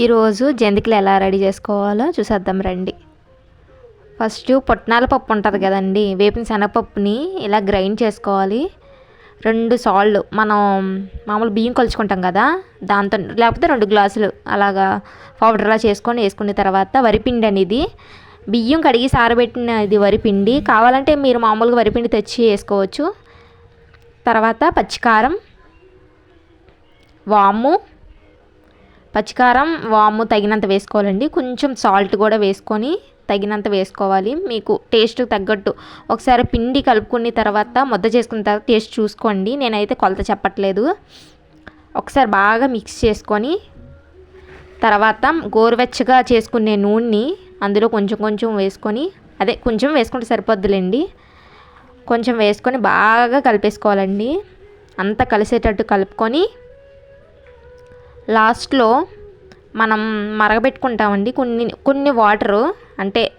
ఈరోజు జంతికలు ఎలా రెడీ చేసుకోవాలో చూసేద్దాం రండి. ఫస్ట్ పుట్నాల పప్పు ఉంటుంది కదండి వేపిన శనగపప్పుని ఇలా గ్రైండ్ చేసుకోవాలి. రెండు సాల్ట్ మనం మామూలు బియ్యం కలుచుకుంటాం కదా దాంతో లేకపోతే రెండు గ్లాసులు అలాగా పౌడర్లా చేసుకొని వేసుకున్న తర్వాత వరిపిండి అనేది బియ్యం కడిగి సారబెట్టిన ఇది వరిపిండి కావాలంటే మీరు మామూలుగా వరిపిండి తెచ్చి వేసుకోవచ్చు. తర్వాత పచ్చికారం వాము పచ్చికారం వాము తగినంత వేసుకోవాలండి. కొంచెం సాల్ట్ కూడా వేసుకొని తగినంత వేసుకోవాలి. మీకు టేస్ట్ తగ్గట్టు. ఒకసారి పిండి కలుపుకున్న తర్వాత ముద్ద చేసుకున్న తర్వాత టేస్ట్ చూసుకోండి. నేనైతే కొలత చెప్పట్లేదు. ఒకసారి బాగా మిక్స్ చేసుకొని తర్వాత గోరువెచ్చగా చేసుకునే నూనెని అందులో కొంచెం కొంచెం వేసుకొని అదే కొంచెం వేసుకుంటే సరిపోద్దులేండి. కొంచెం వేసుకొని బాగా కలిపేసుకోవాలండి. అంతా కలిసేటట్టు కలుపుకొని లాస్ట్లో మనం మరగబెట్టుకుంటామండి కొన్ని కొన్ని వాటరు. అంటే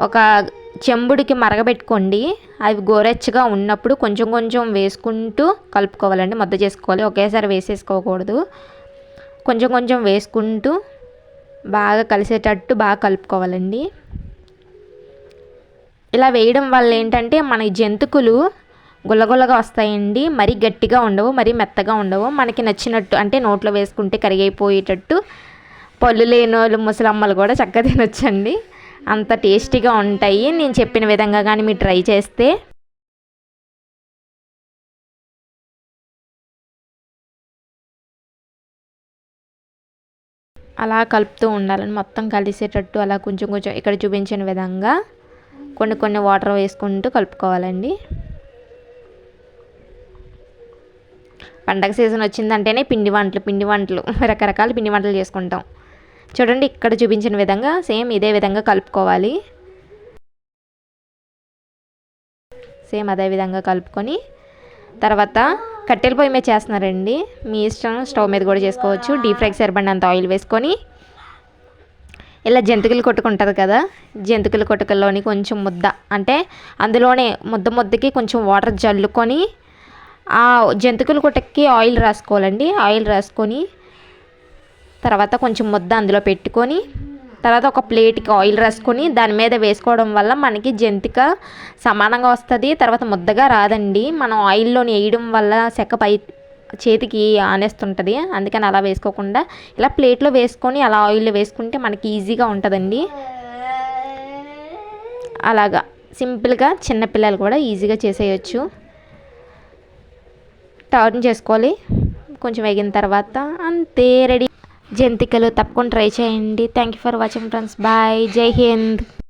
ఒక చెంబుడికి మరగబెట్టుకోండి. అవి గోరెచ్చగా ఉన్నప్పుడు కొంచెం కొంచెం వేసుకుంటూ కలుపుకోవాలండి. ముద్ద చేసుకోవాలి. ఒకేసారి వేసేసుకోకూడదు. కొంచెం కొంచెం వేసుకుంటూ బాగా కలిసేటట్టు బాగా కలుపుకోవాలండి. ఇలా వేయడం వల్ల ఏంటంటే మన జంతుకులు గుల్లగుల్లగా వస్తాయండి. మరీ గట్టిగా ఉండవు మరీ మెత్తగా ఉండవు. మనకి నచ్చినట్టు అంటే నోట్లో వేసుకుంటే కరిగైపోయేటట్టు పళ్ళు లేని వాళ్ళు ముసలమ్మలు కూడా చక్కగా తినొచ్చండి. అంత టేస్టీగా ఉంటాయి. నేను చెప్పిన విధంగా కానీ మీరు ట్రై చేస్తే. అలా కలుపుతూ ఉండాలని మొత్తం కలిసేటట్టు అలా కొంచెం కొంచెం ఇక్కడ చూపించిన విధంగా. కొన్ని కొన్ని వాటర్ వేసుకుంటూ కలుపుకోవాలండి. పండగ సీజన్ వచ్చిందంటేనే పిండి వంటలు పిండి వంటలు రకరకాల పిండి వంటలు చేసుకుంటాం. చూడండి ఇక్కడ చూపించిన విధంగా సేమ్ ఇదే విధంగా కలుపుకోవాలి. సేమ్ అదే విధంగా కలుపుకొని తర్వాత కట్టెల పొయ్యి మీద చేస్తున్నారండి. మీ ఇష్టం స్టవ్ మీద కూడా చేసుకోవచ్చు. డీప్ ఫ్రైకి సరిపడినంత ఆయిల్ వేసుకొని ఇలా జంతికలు కొట్టుకుంటుంది కదా జంతికలు కొట్టుకల్లోని కొంచెం ముద్ద అంటే అందులోనే ముద్ద ముద్దకి కొంచెం వాటర్ జల్లుకొని ఆ జంతికలు కొట్టకి ఆయిల్ రాసుకోవాలండి. ఆయిల్ రాసుకొని తర్వాత కొంచెం ముద్ద అందులో పెట్టుకొని తర్వాత ఒక ప్లేట్కి ఆయిల్ రాసుకొని దాని మీద వేసుకోవడం వల్ల మనకి జంతిక సమానంగా వస్తుంది. తర్వాత ముద్దగా రాదండి. మనం ఆయిల్లోని వేయడం వల్ల సెక్క పై చేతికి ఆనేస్తుంటుంది. అందుకని అలా వేసుకోకుండా ఇలా ప్లేట్లో వేసుకొని అలా ఆయిల్లో వేసుకుంటే మనకి ఈజీగా ఉంటుందండి. అలాగా. సింపుల్గా చిన్నపిల్లలు కూడా ఈజీగా చేసేయచ్చు. టర్న్ చేసుకోవాలి. కొంచెం వేగిన తర్వాత అంతే రెడీ. జంతికలు తప్పకుండా ట్రై చేయండి. Thank you for watching friends bye జై హింద్.